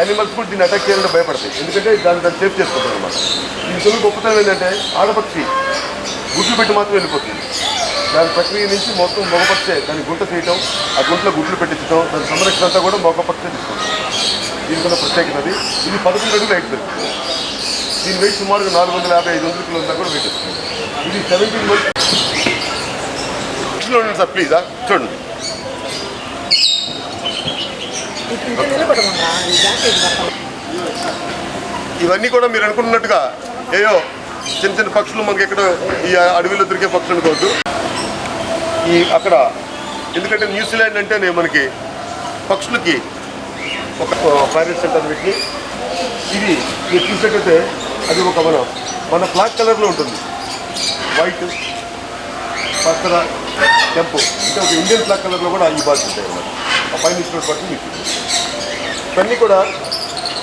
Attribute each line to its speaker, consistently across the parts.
Speaker 1: వీటిని అటాక్ చేయాలంటే భయపడతాయి. ఎందుకంటే దాన్ని దాన్ని సేఫ్ చేసుకుంటారు అనమాట ఈ చదువు గొప్పతనం ఏంటంటే ఆడపక్షి గుడ్లు పెట్టి మాత్రం వెళ్ళిపోతుంది. దాని ప్రక్రియ నుంచి మొత్తం మగపక్షే దాన్ని గుంట చేయటం ఆ గుంటలో గుడ్లు పెట్టించడం దాని సంరక్షణ అంతా కూడా మగపక్షే తీసుకుంటాం దీని ఉన్న ప్రత్యేకత అది. ఇది పదకొండు అడుగులు ఎయిట్ పెరుగుతుంది దీని వెయిట్ సుమారుగా నాలుగు వందల యాభై ఐదు వందల కిలో కూడా వెయిట్ వస్తుంది. ఇది సెవెంటీన్ మంత్స్ ఉండండి సార్ ప్లీజ్ చూడండి
Speaker 2: ఇప్పుడు నిలబడమన్నా ఈ జాకెట్ పక్కన
Speaker 1: ఇవన్నీ కూడా మీరు అనుకున్నట్టుగా ఏయో చిన్న చిన్న పక్షులు మనకి ఎక్కడ ఈ అడవిలో దొరికే పక్షులు అనుకోవద్దు. ఈ అక్కడ ఎందుకంటే న్యూజిలాండ్ అంటేనే మనకి పక్షులకి ఒక పైరెట్ సెంటర్ వీటిని ఇది మీరు చూసేటైతే అది ఒక మన మన బ్లాక్ కలర్లో ఉంటుంది. వైట్ పక్కన టెంపు అంటే ఒక ఇండియన్ బ్లాక్ కలర్లో కూడా ఈ బాల్స్ ఉంటాయి అన్నమాట ఆ పైన ఇచ్చినటువంటి బట్టి మీకు. ఇవన్నీ కూడా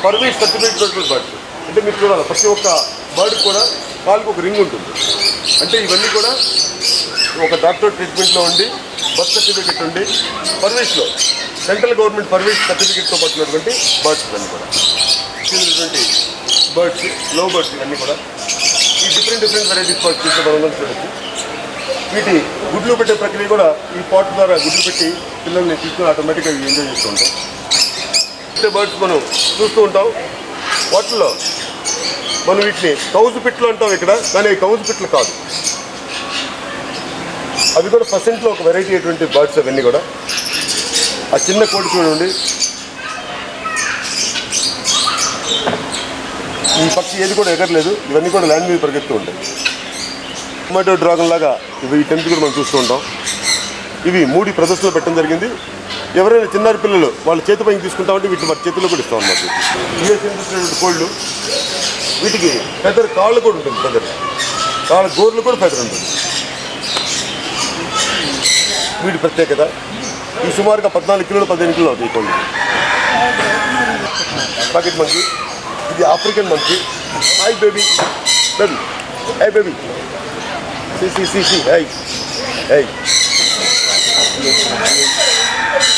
Speaker 1: పర్మిట్ సర్టిఫికేట్ దొరికిన బర్డ్స్ అంటే మీరు చూడాలి ప్రతి ఒక్క బర్డ్ కూడా కాలుకు ఒక రింగ్ ఉంటుంది. అంటే ఇవన్నీ కూడా ఒక డాక్టర్ ట్రీట్మెంట్లో ఉండి బర్త్ సర్టిఫికేట్ ఉండి పర్వేస్లో సెంట్రల్ గవర్నమెంట్ పర్వేస్ సర్టిఫికేట్తో పట్టినటువంటి బర్డ్స్ ఇవన్నీ కూడా. చెందినటువంటి బర్డ్స్లో బర్డ్స్ ఇవన్నీ కూడా. ఈ డిఫరెంట్ డిఫరెంట్ వెరైటీస్ బర్డ్స్ చూసే మనం చూడొచ్చు. వీటి గుడ్లు పెట్టే ప్రక్రియ కూడా ఈ పాట్ ద్వారా గుడ్లు పెట్టి పిల్లల్ని తీసుకుని ఆటోమేటిక్గా ఎంజాయ్ చేస్తూ ఉంటాం. అంటే బర్డ్స్ మనం చూస్తూ ఉంటాం. వాటిల్లో మనం వీటిని కౌజు పిట్లు అంటాం ఇక్కడ కానీ కౌజు పిట్లు కాదు. అవి కూడా పర్సెంట్లో ఒక వెరైటీ అటువంటి బర్డ్స్ అవన్నీ కూడా. ఆ చిన్న కోడి చూడండి. ఈ పక్షి ఏది కూడా ఎగరలేదు. ఇవన్నీ కూడా ల్యాండ్ మీద పరిగెత్తూ ఉంటాయి. టొమాటో డ్రాగన్ లాగా ఇవి ఈ టెంట్ కూడా మనం చూస్తూ ఉంటాం. ఇవి మూడు ప్రదర్శనలు పెట్టడం జరిగింది. ఎవరైనా చిన్నారి పిల్లలు వాళ్ళ చేతి పైకి తీసుకుంటామంటే వీటిని వారి చేతిలో కూడా ఇస్తాం అన్నమాట. యూఎస్ కోళ్ళు. వీటికి పెద్దరు కాళ్ళు కూడా ఉంటుంది పెద్దరు కాళ్ళ గోర్లు కూడా పెద్దరు ఉంటుంది. వీటి ప్రత్యేకత. ఈ సుమారుగా పద్నాలుగు కిలోలు పదిహేను కిలోలు అవుతాయి కోళ్ళు. పాకెట్ మంకీ ఇది African monkey hi baby baby hi baby C సి సి సి హై హై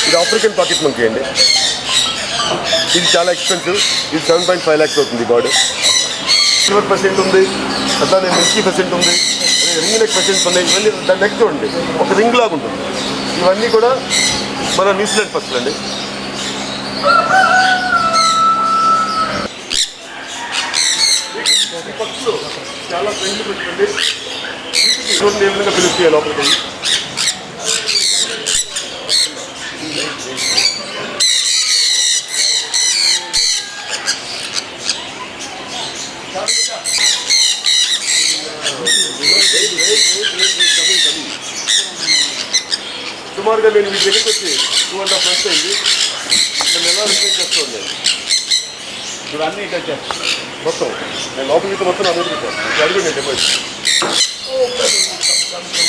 Speaker 1: ఇది ఆఫ్రికన్ పాకెట్ మంకీ అండి ఇది చాలా ఎక్స్పెన్సివ్ ఇది సెవెన్ పాయింట్ ఫైవ్ ల్యాక్స్ అవుతుంది బాడీ సిల్వర్ పర్సెంట్ ఉంది అట్లానే మిల్కీ పర్సెంట్ ఉంది రింగ్ నెక్ పర్సెంట్స్ ఉన్నాయి ఇవన్నీ దాని నెక్ చూడండి ఒక రింగ్ లాగా ఉంటుంది ఇవన్నీ కూడా మన న్యూజిలాండ్ పక్షులు అండి పక్షులు చాలా ఫ్రెండ్లీ పెట్టుకోండి ఏ విధంగా పిలుస్తాయి లోపలికి. సుమారుగా నేను వీటి దగ్గరికి వచ్చి టూ అండ్ హాఫ్ మంత్స్ అయింది. నేను ఎలా రిప్లైన్ చేస్తూ ఉన్నాను
Speaker 3: ఇప్పుడు అన్ని ఇటు వచ్చేస్తాయి
Speaker 1: మొత్తం. నేను లోపలికి మొత్తం పెట్టాను. అడుగు నేను deposit 大
Speaker 3: きくなった。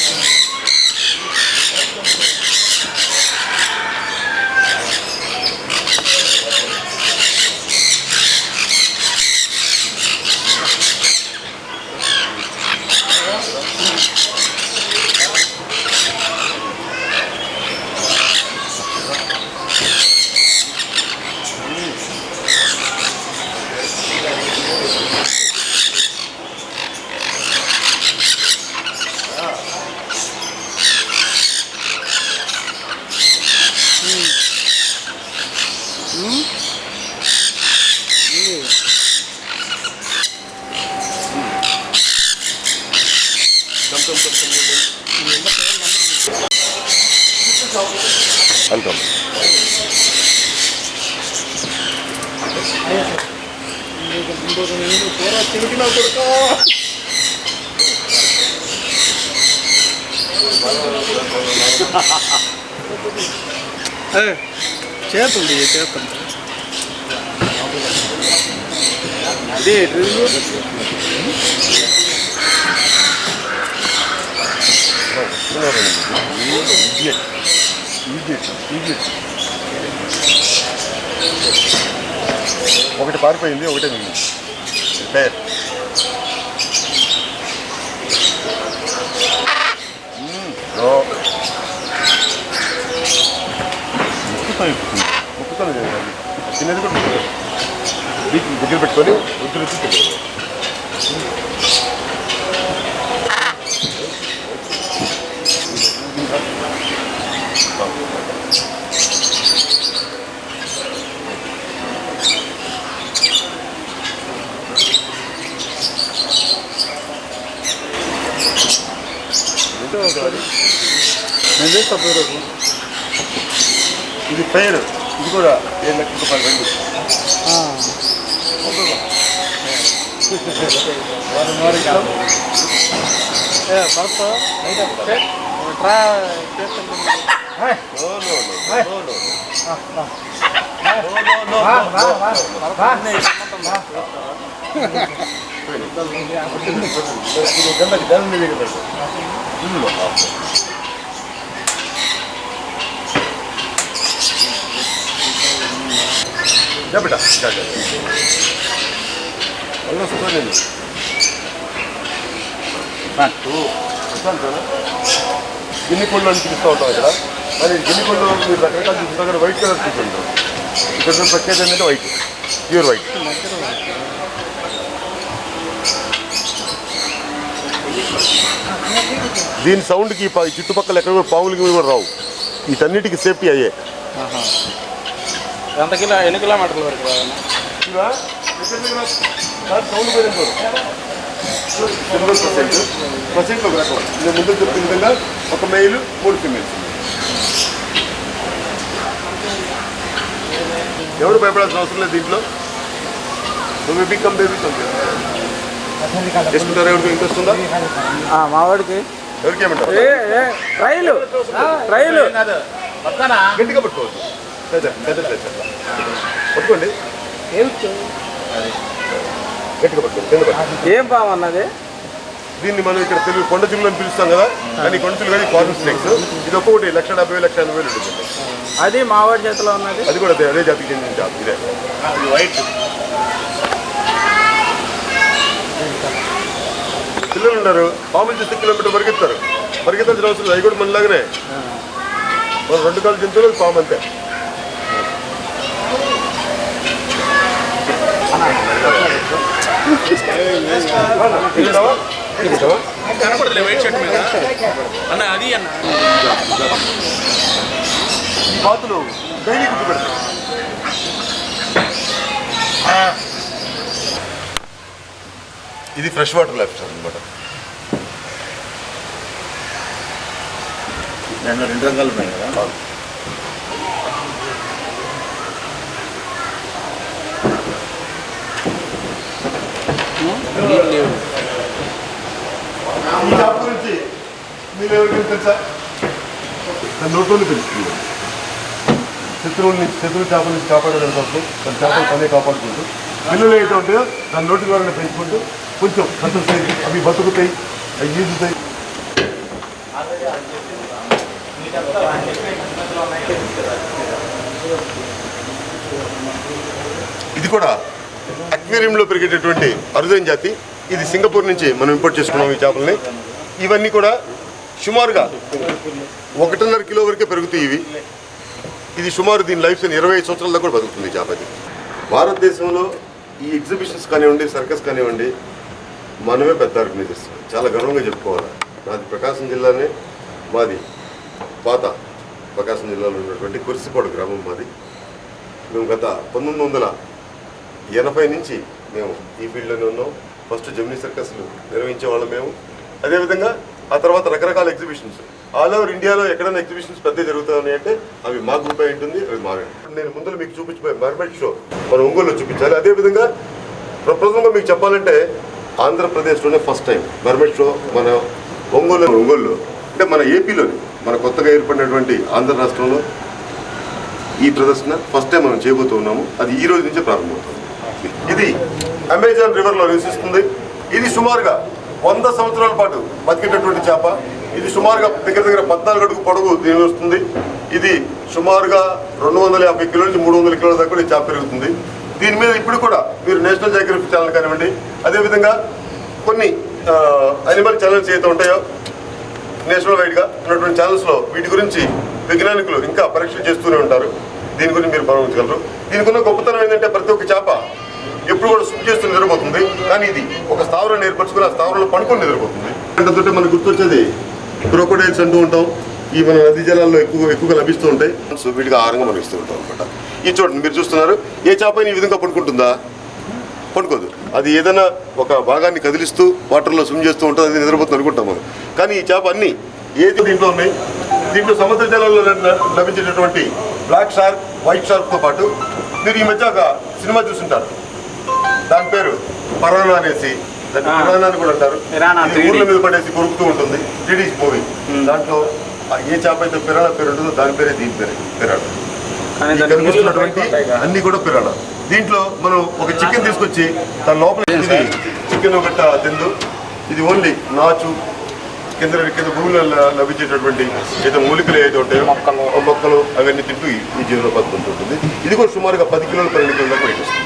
Speaker 3: చేతుంది చేస్తుంది ఇదే డ్రిల్
Speaker 1: Idiot. Idiot. Idiot. ఒకటి పారిపోయింది ఒకటే మిగిలింది పేర్ ముక్కుతో ఎక్కుతుంది ముక్కుతో చిన్నది కూడా బీచ్ దగ్గర పెట్టుకొని రుచి రుచి
Speaker 3: నేను చేస్తా పోయి
Speaker 1: ఇది పేరు ఇది కూడా ఏడు లక్షల రూపాయలు రెండు
Speaker 3: ఏ పడతా ట్రా చేస్తాను
Speaker 1: No, no. ఇది గంటకి దాని మీద కదా ఇల్లు బిడ్డ అల్ల వస్తా నేను గిన్నె కొళ్ళు అని పిలుస్తూ ఉంటాం ఇక్కడ మరి గిన్నె కొళ్ళు మీరు రకరకాలు కదా వైట్ కలర్ చూస్తుంటాం ఇక్కడ ప్రత్యేకత ఏంటంటే వైట్ ప్యూర్ వైట్ దీని సౌండ్కి చుట్టుపక్కల ఎక్కడ కూడా పాములకి కూడా రావు. వీటన్నిటికీ సేఫ్టీ అయ్యే.
Speaker 3: ఎంత కిలో ఎన్ని కిలోమీటర్ల వరకు
Speaker 1: పర్సెంట్ పర్సెంట్ ఒక రకం నేను ముందు చెప్పిన విధంగా ఒక మెయిల్ మూడు ఫిమేల్స్ ఎవరు భయపడాల్సిన అవసరం లేదు దీంట్లో? నువ్వు బేబీ కమ్ బేబీ చేసుకుంటారా ఎవరికి ఇంట్రెస్ట్ ఉందా?
Speaker 3: మావాడికి
Speaker 1: ఎవరికి ఏమంటారు? గట్టిగా పట్టుకోవచ్చు పెద్ద పెద్ద పెద్ద పట్టుకోండి. గట్టిగా పట్టుకోండి కింద పట్టుకోండి.
Speaker 3: ఏం పాము అన్నది?
Speaker 1: దీన్ని మనం ఇక్కడ తెలుగు కొండ చిల్లు అని పిలుస్తాం కదా కానీ కొండ చిల్లు కానీ ఫారెన్ స్నేక్స్. ఇది ఒక్కొక్కటి లక్ష డెబ్బై వేలు లక్ష ఎనభై వేలు ఉంటుంది.
Speaker 3: అది మావాడి చేతిలో ఉన్నది?
Speaker 1: అది కూడా అదే- అదే జాతికి చెందిన జాతి ఇదే. వైట్. పిల్లలు ఉన్నారు పాములు చూస్తే కిలోమీటర్ పరిగెత్తారు. పరిగెత్తాల్సిన అవసరం. అవి కూడా మనలాగానే. మన రెండు కాలు జంతువులు అది పాము అంతే.
Speaker 3: కనపడలే వైట్ షర్ట్ మీద అన్న అది అన్న
Speaker 1: బాతులు డైలీ పెడతాయి ఇది ఫ్రెష్ వాటర్ ల్యాబ్స్టర్ అనమాట
Speaker 4: దాంట్లో రెండు రకాలు ఉన్నాయి కదా.
Speaker 1: నోట్లోనే తెలుస్తుంది శత్రువుల నుంచి శత్రువు చేపల నుంచి కాపాడడం కోసం తన చేపలు తనే కాపాడుకుంటూ పిల్లలు ఏంటంటే దాని నోటి ద్వారా పెంచుకుంటూ కొంచెం సంతృప్తి అవి బతుకుతాయి అవి ఈదుతాయి. ఇది కూడా అక్వేరియంలో పెరిగేటటువంటి అరుదైన జాతి. ఇది సింగపూర్ నుంచి మనం ఇంపోర్ట్ చేసుకున్నాం ఈ చేపల్ని. ఇవన్నీ కూడా సుమారుగా ఒకటిన్నర కిలో వరకే పెరుగుతాయి ఇవి. ఇది సుమారు దీని లైఫ్ ఇరవై ఐదు సంవత్సరాల దాకా కూడా బతుకుతుంది చేపది భారతదేశంలో ఈ ఎగ్జిబిషన్స్ కానివ్వండి సర్కస్ కానివ్వండి మనమే పెద్ద ఆర్గనైజర్స్. చాలా గర్వంగా చెప్పుకోవాలి. నాది ప్రకాశం జిల్లానే మాది పాత ప్రకాశం జిల్లాలో ఉన్నటువంటి కురిసిపాడు గ్రామం మాది. మేము గత పంతొమ్మిది వందల ఎనభై నుంచి మేము ఈ ఫీల్డ్లోనే ఉన్నాం. ఫస్ట్ జమినీ సర్కస్లు నిర్వహించే వాళ్ళం మేము. అదేవిధంగా ఆ తర్వాత రకరకాల ఎగ్జిబిషన్స్. ఆల్ ఓవర్ ఇండియాలో ఎక్కడైనా ఎగ్జిబిషన్స్ పెద్ద జరుగుతున్నాయి అంటే అవి మా గ్రూప్ అయి ఉంటుంది అవి మావే నేను ముందు మీకు చూపించబోయే మర్మెట్ షో మన ఒంగోలులో చూపించాలి. అదేవిధంగా ప్రప్రథమంగా మీకు చెప్పాలంటే ఆంధ్రప్రదేశ్లోనే ఫస్ట్ టైం మర్మెట్ షో మన ఒంగోలు ఒంగోలులో. అంటే మన ఏపీలోని మన కొత్తగా ఏర్పడినటువంటి ఆంధ్ర రాష్ట్రంలో ఈ ప్రదర్శన ఫస్ట్ టైం మనం చేయబోతున్నాము అది ఈ రోజు నుంచే ప్రారంభమవుతుంది. ఇది అమెజాన్ రివర్లో నివసిస్తుంది. ఇది సుమారుగా వంద సంవత్సరాల పాటు బతికేటటువంటి చేప. ఇది సుమారుగా దగ్గర దగ్గర పద్నాలుగు అడుగు పొడవు దీని వస్తుంది. ఇది సుమారుగా రెండు వందల యాభై కిలో నుంచి మూడు వందల కిలోల దాకా ఈ చేప పెరుగుతుంది. దీని మీద ఇప్పుడు కూడా మీరు నేషనల్ జాగ్రఫీ ఛానల్ కానివ్వండి అదేవిధంగా కొన్ని అనిమల్ ఛానల్స్ ఏదైతే ఉంటాయో నేషనల్ వైడ్గా ఉన్నటువంటి ఛానల్స్లో వీటి గురించి వైజ్ఞానికులు ఇంకా పరీక్షలు చేస్తూనే ఉంటారు. దీని గురించి మీరు భావించగలరు దీనికి ఉన్న గొప్పతనం ఏంటంటే ప్రతి ఒక్క చేప ఎప్పుడు కూడా స్విమ్ చేస్తూ నిద్రపోతుంది. కానీ ఇది ఒక స్థావరాన్ని ఏర్పరచుకుని ఆ స్థావరంలో పడుకొని నిద్రపోతుంది. అంటే మనకు గుర్తొచ్చేది క్రోకోడైల్స్ అంటూ ఉంటాం. ఈ మన నదీ జలాల్లో ఎక్కువ ఎక్కువగా లభిస్తూ ఉంటాయి. సో వీటికి ఆహారంగా మనం ఇస్తూ ఉంటాం అనమాట ఈ చూడండి మీరు చూస్తున్నారు. ఏ చేప ఈ విధంగా పడుకుంటుందా? పడుకోదు. అది ఏదైనా ఒక భాగాన్ని కదిలిస్తూ వాటర్లో స్విమ్ చేస్తూ ఉంటుంది అది నిద్రపోతుంది అనుకుంటాం మనం. కానీ ఈ చేప అన్ని ఏది దీంట్లో ఉన్నాయి? దీంట్లో సముద్ర జలాల్లో లభించేటటువంటి బ్లాక్ షార్క్ వైట్ షార్క్తో పాటు మీరు ఈ మధ్య ఒక సినిమా చూస్తుంటారు దాని పేరు పరానా అనేసి దాన్ని
Speaker 3: ఆ.
Speaker 1: పరానా అని కూడా అంటారు.
Speaker 3: పిరానా,
Speaker 1: ఇది
Speaker 3: 3D.
Speaker 1: ఊర్ల మీద పడేసి కొరుకుతూ ఉంటుంది. Three D movie. దాంట్లో ఏ చేప అయితే పిరానా పేరు ఉంటుందో దాని పేరే దీని పేరు
Speaker 3: ముళ్ళు
Speaker 1: కనిపిస్తున్నటువంటి. అన్ని కూడా పిరానా. దీంట్లో మనం ఒక చికెన్ తీసుకొచ్చి దాని లోపల చికెన్ ఒకట తిందు. ఇది ఓన్లీ నాచు. కింద కింద భూమిలో లభించేటటువంటి ఏదో మూలికలు ఏదో ఉంటాయో
Speaker 3: మొక్కలు.
Speaker 1: అవన్నీ తింటూ ఈ- ఈ జీవన పద్ధతి ఉంటుంది ఇది కూడా సుమారుగా పది కిలోల పన్నెండు కిలోల దాకా weight వస్తుంది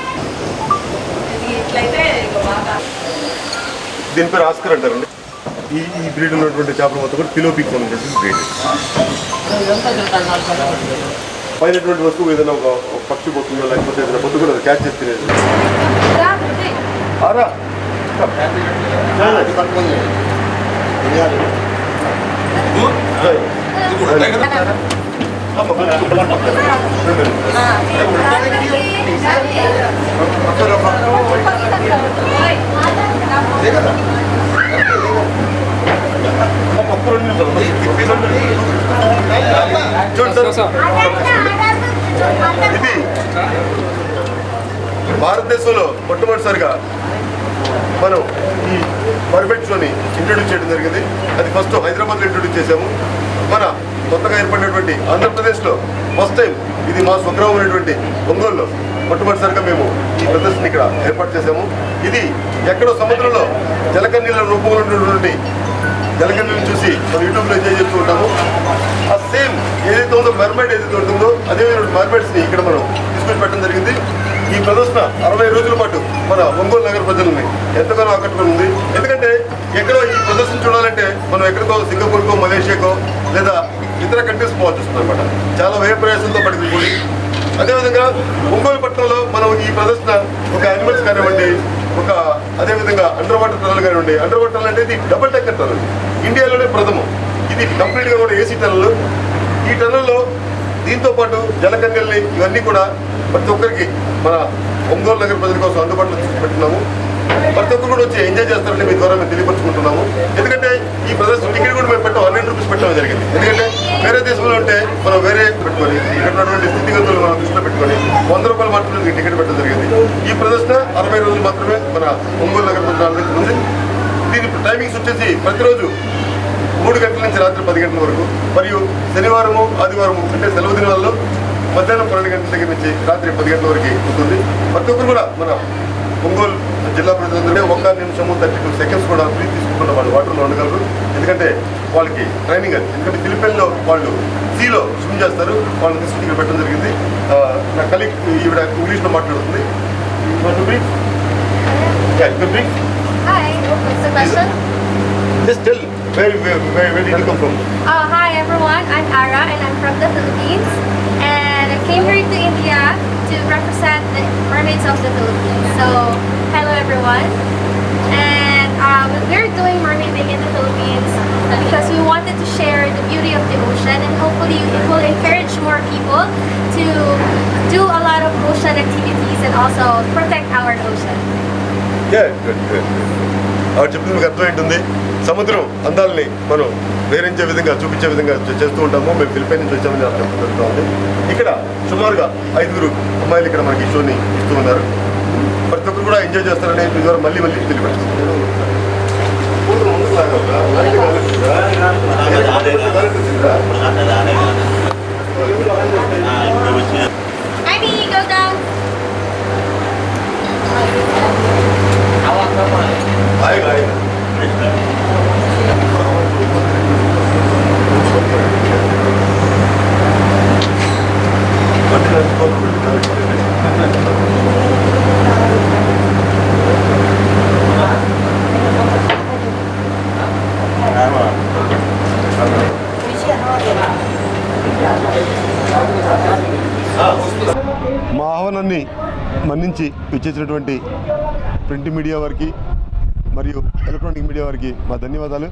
Speaker 2: ఇట్లయితే ఇక బాగా
Speaker 1: దీని పేరు ఆస్కర్ అంటారండి. ఈ ఈ బ్రీడ్ ఉన్నటువంటి చేపల మొత్తం కూడా కిలోపిక్ సంబంధించిన బ్రీడ్
Speaker 2: ఇదంతా తింటాను సార్
Speaker 1: పైనటువంటి వస్తువు ఏదైనా ఒక పక్షి పోతుందో లేకపోతే ఏదైనా పొద్దు కూడా క్యాచ్ చేసి తినేది. ఆరా. ఇది భారతదేశంలో మొట్టమొదటిసారిగా మనం ఈ పర్ఫెక్ట్స్లోని ఇంట్రొడ్యూస్ చేయడం జరిగింది. అది ఫస్ట్ హైదరాబాద్లో ఇంట్రొడ్యూస్ చేశాము. మన కొత్తగా ఏర్పడినటువంటి ఆంధ్రప్రదేశ్లో ఫస్ట్ టైం ఇది మా స్వగ్రామం అనేటువంటి ఒంగోలులో. మొట్టమొదటిసారిగా మేము ఈ ప్రదర్శన ఇక్కడ ఏర్పాటు చేశాము. ఇది ఎక్కడో సముద్రంలో జలకన్నీళ్ళ రూపంలో ఉన్నటువంటి జలకన్నీళ్ళని చూసి మనం యూట్యూబ్లో ఎంజాయ్ చేస్తూ ఉంటాము. ఆ సేమ్ ఏదైతే ఉందో మెర్మైడ్ ఏదైతే ఉంటుందో అదే మెర్మైడ్స్ని ఇక్కడ మనం తీసుకొని పెట్టడం జరిగింది. ఈ ప్రదర్శన అరవై రోజుల పాటు మన ఒంగోలు నగర ప్రజలని ఎంతగానో ఆకట్టుకుంది ఎందుకంటే ఎక్కడో ఈ ప్రదర్శన చూడాలంటే మనం ఎక్కడికో సింగపూర్కో మలేషియాకో లేదా ఇతర కంట్రీస్ పోవాల్సి వస్తుంది అనమాట చాలా వ్యయ ప్రయాసంతో పడింది కూడి అదేవిధంగా ఒంగోలు పట్టణంలో మనం ఈ ప్రదర్శన ఒక యానిమల్స్ కానివ్వండి ఒక అదేవిధంగా అండర్ వాటర్ టనల్ కానివ్వండి అండర్ వాటర్ టనల్ అంటే ఇది డబుల్ టెక్కర్ టనల్ ఇండియాలోనే ప్రథమం. ఇది కంప్లీట్గా కూడా ఏసీ టనల్ ఈ టనల్లో దీంతో పాటు జలకన్యల్ని ఇవన్నీ కూడా ప్రతి ఒక్కరికి మన ఒంగోలు నగర ప్రజల కోసం అందుబాటులో తీసుకుపెట్టున్నాము ప్రతి ఒక్కరు కూడా వచ్చి ఎంజాయ్ చేస్తారని మీ ద్వారా మేము తెలియపరుచుకుంటున్నాము. ఎందుకంటే ఈ ప్రదర్శన టికెట్ కూడా మేము పెట్టాం హండ్రెడ్ రూపీస్ పెట్టడం జరిగింది. ఎందుకంటే వేరే దేశంలో ఉంటే మనం వేరే పెట్టుకొని ఇక్కడ ఉన్నటువంటి స్థితిగతులు మనం దృష్టిలో పెట్టుకొని వంద రూపాయలు మాత్రమే టికెట్ పెట్టడం జరిగింది. ఈ ప్రదర్శన అరవై రోజులు మాత్రమే మన ఒంగోలు నగర ప్రజలు దీని టైమింగ్స్ వచ్చేసి ప్రతిరోజు మూడు గంటల నుంచి రాత్రి పది గంటల వరకు మరియు శనివారము ఆదివారము అంటే సెలవు దినాల్లో మధ్యాహ్నం పన్నెండు గంటల దగ్గర నుంచి రాత్రి పది గంటల వరకు ఉంటుంది. ప్రతి ఒక్కరు కూడా మన ఒంగోలు జిల్లా ప్రజలందరూ ఒక్క నిమిషము థర్టీ టూ సెకండ్స్ కూడా ఫ్రీ తీసుకుంటున్న వాళ్ళు వాటర్లో ఉండగలరు. ఎందుకంటే వాళ్ళకి ట్రైనింగ్ అది. ఎందుకంటే ఫిలిపైన్లో వాళ్ళు సీలో స్విమ్ చేస్తారు. వాళ్ళని తీసుకుని ఇక్కడ పెట్టడం జరిగింది. నా కలీగ్ ఈవిడ ఇంగ్లీష్లో మాట్లాడుతుంది. Brief
Speaker 4: Hi, what's the question?
Speaker 1: Just tell very very very come
Speaker 4: from hi everyone, I'm Ara and I'm from the Philippines. And I came here to India to represent the mermaids of the Philippines. So, hello everyone. And um, we're doing Mermaid Day in the Philippines because we wanted to share the beauty of the ocean and hopefully it will encourage more people to do a lot of ocean activities and also protect our ocean.
Speaker 1: ఆవిడ చెప్పింది మీకు అర్థమైంటుంది సముద్రం అందాలని మనం వేరించే విధంగా చూపించే విధంగా చేస్తూ ఉంటాము మేము ఫిలిపైన్ నుంచి వచ్చామని అర్థం చెప్పడం ఇక్కడ సుమారుగా ఐదుగురు అమ్మాయిలు ఇక్కడ మనకి ఈ షోని ఇస్తూ ఉన్నారు ఎంజాయ్ చేస్తారని మీ ద్వారా మళ్ళీ మళ్ళీ తెలియపరుస్తుంది
Speaker 4: Thank you. మా
Speaker 1: ఆహ్వానాన్ని మన్నించి విచ్చేసినటువంటి ప్రింట్ మీడియా వారికి మరియు ఎలక్ట్రానిక్ మీడియా వారికి మా ధన్యవాదాలు.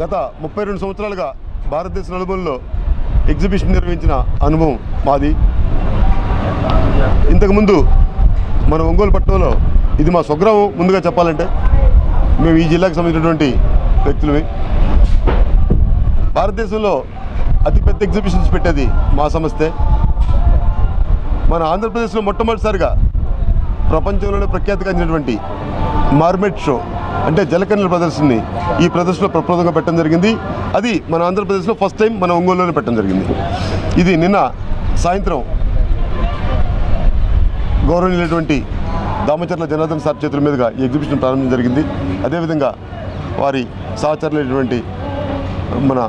Speaker 1: గత ముప్పై రెండు సంవత్సరాలుగా భారతదేశ నలుమూలలో ఎగ్జిబిషన్ నిర్వహించిన అనుభవం మాది. ఇంతకుముందు మన ఒంగోలు పట్టణంలో ఇది మా స్వగ్రామం ముందుగా చెప్పాలంటే మేము ఈ జిల్లాకు సంబంధించినటువంటి వ్యక్తులవి. భారతదేశంలో అతిపెద్ద ఎగ్జిబిషన్స్ పెట్టేది మా సంస్థే. మన ఆంధ్రప్రదేశ్లో మొట్టమొదటిసారిగా ప్రపంచంలోనే ప్రఖ్యాతి చెందినటువంటి మార్మెట్ షో అంటే జలకన్యల ప్రదర్శనని ఈ ప్రదర్శనలో ప్రప్రదంగా పెట్టడం జరిగింది. అది మన ఆంధ్రప్రదేశ్లో ఫస్ట్ టైం మన ఒంగోలులోనే పెట్టడం జరిగింది. ఇది నిన్న సాయంత్రం గౌరవనీయులైనటువంటి దామచర్ల జనార్దన్ సార్ చేతుల మీదుగా ఈ ఎగ్జిబిషన్ ప్రారంభం జరిగింది. అదేవిధంగా వారి సహచరులైనటువంటి మన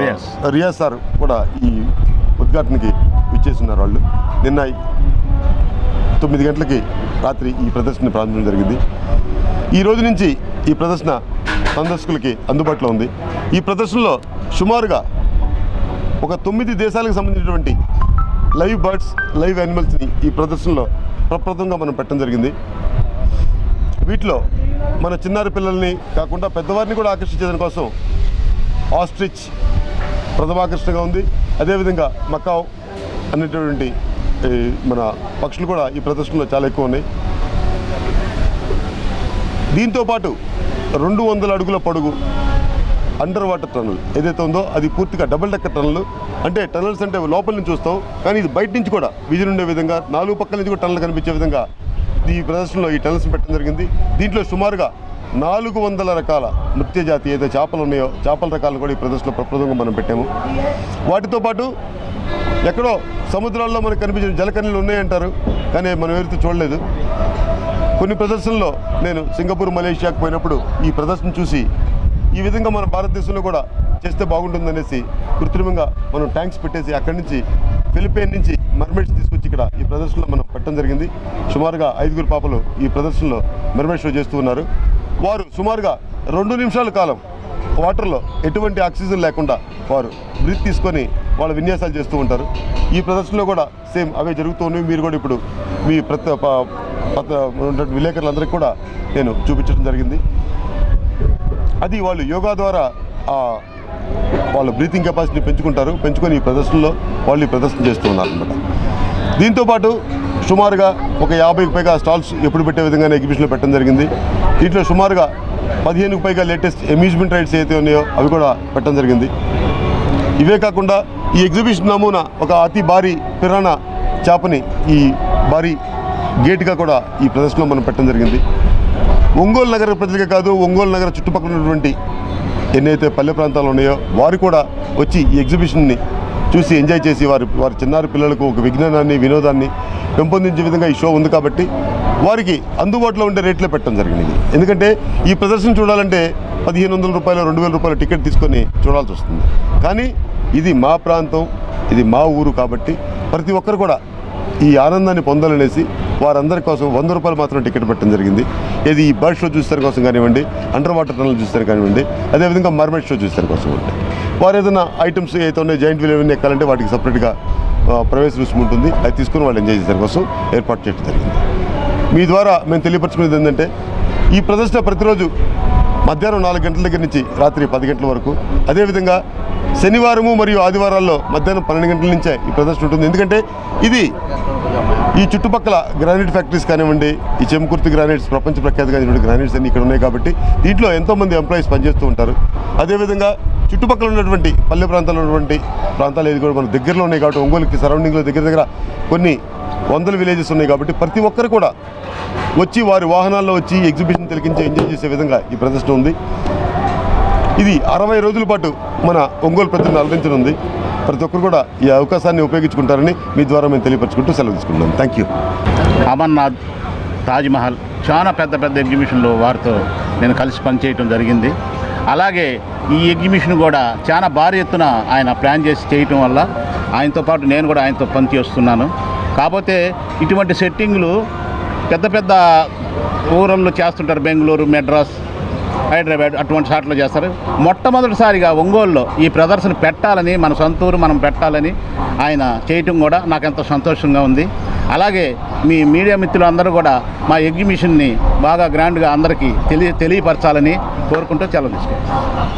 Speaker 5: రియాజ్.
Speaker 1: రియాజ్ సార్ కూడా ఈ ఉద్ఘాటనకి ఇచ్చేస్తున్నారు వాళ్ళు. నిన్న తొమ్మిది గంటలకి రాత్రి ఈ ప్రదర్శన ప్రారంభించడం జరిగింది. ఈ రోజు నుంచి ఈ ప్రదర్శన సందర్శకులకి అందుబాటులో ఉంది. ఈ ప్రదర్శనలో సుమారుగా ఒక తొమ్మిది దేశాలకు సంబంధించినటువంటి లైవ్ బర్డ్స్ లైవ్ యానిమల్స్ని ఈ ప్రదర్శనలో ప్రప్రదంగా మనం పెట్టడం జరిగింది. వీటిలో మన చిన్నారి పిల్లల్ని కాకుండా పెద్దవారిని కూడా ఆకర్షించడం కోసం ఆస్ట్రిచ్ ప్రథమాకర్షణగా ఉంది. అదేవిధంగా మకావ్ అనేటటువంటి ఈ మన పక్షులు కూడా ఈ ప్రదర్శనలో చాలా ఎక్కువ ఉన్నాయి. దీంతో పాటు రెండు వందల అడుగుల పొడుగు అండర్ వాటర్ టనల్ ఏదైతే ఉందో అది పూర్తిగా డబుల్ డెక్కర్ టనల్. అంటే టనల్స్ అంటే లోపల నుంచి చూస్తాం. కానీ ఇది బయట నుంచి కూడా విజన్ ఉండే విధంగా నాలుగు పక్కల నుంచి కూడా టనల్ కనిపించే విధంగా ఈ ప్రదర్శనలో ఈ టెన్స్ పెట్టడం జరిగింది. దీంట్లో సుమారుగా నాలుగు వందల రకాల నృత్య జాతి ఏదైతే చేపలు ఉన్నాయో చేపల రకాలు కూడా ఈ ప్రదర్శనలో ప్రప్రదంగా మనం పెట్టాము. వాటితో పాటు ఎక్కడో సముద్రాల్లో మనకు కనిపించిన జలకన్నీలు ఉన్నాయంటారు కానీ మనం ఎవరితో చూడలేదు. కొన్ని ప్రదర్శనలో నేను సింగపూర్ మలేషియాకు పోయినప్పుడు ఈ ప్రదర్శన చూసి ఈ విధంగా మన భారతదేశంలో కూడా చేస్తే బాగుంటుందనేసి కృత్రిమంగా మనం ట్యాంక్స్ పెట్టేసి అక్కడి నుంచి ఫిలిపైన్ నుంచి మర్మెడ్స్ తీసుకొచ్చి ఇక్కడ ఈ ప్రదర్శనలో మనం పెట్టడం జరిగింది. సుమారుగా ఐదుగురు పాపలు ఈ ప్రదర్శనలో మర్మెడ్ షో చేస్తూ ఉన్నారు. వారు సుమారుగా రెండు నిమిషాల కాలం వాటర్లో ఎటువంటి ఆక్సిజన్ లేకుండా వారు బ్రీత్ తీసుకొని వాళ్ళ విన్యాసాలు చేస్తూ ఉంటారు. ఈ ప్రదర్శనలో కూడా సేమ్ అవే జరుగుతూ మీరు కూడా ఇప్పుడు మీ ప్రతి ఉన్నటువంటి విలేకరులందరికీ కూడా నేను చూపించడం జరిగింది. అది వాళ్ళు యోగా ద్వారా ఆ వాళ్ళు బ్రీతింగ్ కెపాసిటీ పెంచుకుంటారు. పెంచుకొని ఈ ప్రదర్శనలో వాళ్ళు ఈ ప్రదర్శన చేస్తూ ఉన్నారనమాట దీంతోపాటు సుమారుగా ఒక యాభైకి పైగా స్టాల్స్ ఎప్పుడు పెట్టే విధంగానే ఎగ్జిబిషన్లో పెట్టడం జరిగింది. దీంట్లో సుమారుగా పదిహేనుకు పైగా లేటెస్ట్ అమ్యూజ్మెంట్ రైడ్స్ ఏవైతే ఉన్నాయో అవి కూడా పెట్టడం జరిగింది. ఇవే కాకుండా ఈ ఎగ్జిబిషన్ నమూనా ఒక అతి భారీ పిరాణ చేపని ఈ భారీ గేట్గా కూడా ఈ ప్రదర్శనలో మనం పెట్టడం జరిగింది. ఒంగోలు నగర ప్రజలకే కాదు ఒంగోలు నగర చుట్టుపక్కల ఉన్నటువంటి ఎన్నైతే పల్లె ప్రాంతాలు ఉన్నాయో వారు కూడా వచ్చి ఈ ఎగ్జిబిషన్ని చూసి ఎంజాయ్ చేసి వారి వారి చిన్నారి పిల్లలకు ఒక విజ్ఞానాన్ని వినోదాన్ని పెంపొందించే విధంగా ఈ షో ఉంది కాబట్టి వారికి అందుబాటులో ఉండే రేట్లో పెట్టడం జరిగింది ఎందుకంటే ఈ ప్రదర్శన చూడాలంటే పదిహేను వందల రూపాయలు రెండు వేల రూపాయల టికెట్ తీసుకొని చూడాల్సి వస్తుంది. కానీ ఇది మా ప్రాంతం ఇది మా ఊరు కాబట్టి ప్రతి ఒక్కరు కూడా ఈ ఆనందాన్ని పొందాలనేసి వారందరి కోసం వంద రూపాయలు మాత్రం టికెట్ పెట్టడం జరిగింది. ఇది ఈ బర్డ్ షో చూస్తారు కోసం కానివ్వండి అండర్ వాటర్ టనల్ చూస్తారు కానివ్వండి అదేవిధంగా మర్మెట్ షో చూస్తారు కోసం ఉంటాయి వారు ఏదైనా ఐటమ్స్ అయితే ఉన్నాయి జాయింట్ వీల్ ఏమైనా ఎక్కాలంటే వాటికి సపరేట్గా ప్రవేశ రుసుము ఉంటుంది. అది తీసుకుని వాళ్ళు ఎంజాయ్ చేసే కోసం ఏర్పాటు చేయడం జరిగింది. మీ ద్వారా మేము తెలియపరచుకునేది ఏంటంటే ఈ ప్రదర్శన ప్రతిరోజు మధ్యాహ్నం నాలుగు గంటల దగ్గర నుంచి రాత్రి పది గంటల వరకు. అదేవిధంగా శనివారము మరియు ఆదివారాల్లో మధ్యాహ్నం పన్నెండు గంటల నుంచే ఈ ప్రదర్శన ఉంటుంది. ఎందుకంటే ఇది ఈ చుట్టుపక్కల గ్రానైట్ ఫ్యాక్టరీస్ కానివ్వండి ఈ చెంకుర్తి గ్రానైట్స్ ప్రపంచ ప్రఖ్యాతిగా గ్రానైట్స్ అన్ని ఇక్కడ ఉన్నాయి కాబట్టి దీంట్లో ఎంతోమంది ఎంప్లాయీస్ పనిచేస్తూ ఉంటారు. అదేవిధంగా చుట్టుపక్కల ఉన్నటువంటి పల్లె ప్రాంతాల్లో ఉన్నటువంటి ప్రాంతాలు ఏది కూడా మన దగ్గరలో ఉన్నాయి కాబట్టి ఒంగోలుకి సరౌండింగ్లో దగ్గర దగ్గర కొన్ని వందల విలేజెస్ ఉన్నాయి కాబట్టి ప్రతి ఒక్కరు కూడా వచ్చి వారి వాహనాల్లో వచ్చి ఎగ్జిబిషన్ తిలకించి ఎంజాయ్ చేసే విధంగా ఈ ప్రదర్శన ఉంది. ఇది అరవై రోజుల పాటు మన ఒంగోలు ప్రజలను అలరించనుంది. ప్రతి ఒక్కరు కూడా ఈ అవకాశాన్ని ఉపయోగించుకుంటారని మీ ద్వారా మేము తెలియపరచుకుంటూ సెలవు తీసుకుంటున్నాం. థ్యాంక్ యూ
Speaker 5: అమర్నాథ్ తాజ్మహల్ చాలా పెద్ద పెద్ద ఎగ్జిబిషన్లో వారితో నేను కలిసి పనిచేయటం జరిగింది. అలాగే ఈ ఎగ్జిబిషన్ కూడా చాలా భారీ ఎత్తున ఆయన ప్లాన్ చేసి చేయటం వల్ల ఆయనతో పాటు నేను కూడా ఆయనతో పనిచేస్తున్నాను. కాకపోతే ఇటువంటి సెట్టింగ్లు పెద్ద పెద్ద ఊరంలో చేస్తుంటారు బెంగళూరు మెడ్రాస్ హైదరాబాద్ అటువంటి షాట్లు చేస్తారు. మొట్టమొదటిసారిగా ఒంగోలులో ఈ ప్రదర్శన పెట్టాలని మన సొంతూరు మనం పెట్టాలని ఆయన చేయటం కూడా నాకు ఎంతో సంతోషంగా ఉంది. అలాగే మీ మీడియా మిత్రులు అందరూ కూడా మా ఎగ్జిబిషన్ని బాగా గ్రాండ్గా అందరికీ తెలియ తెలియపరచాలని కోరుకుంటూ చాలా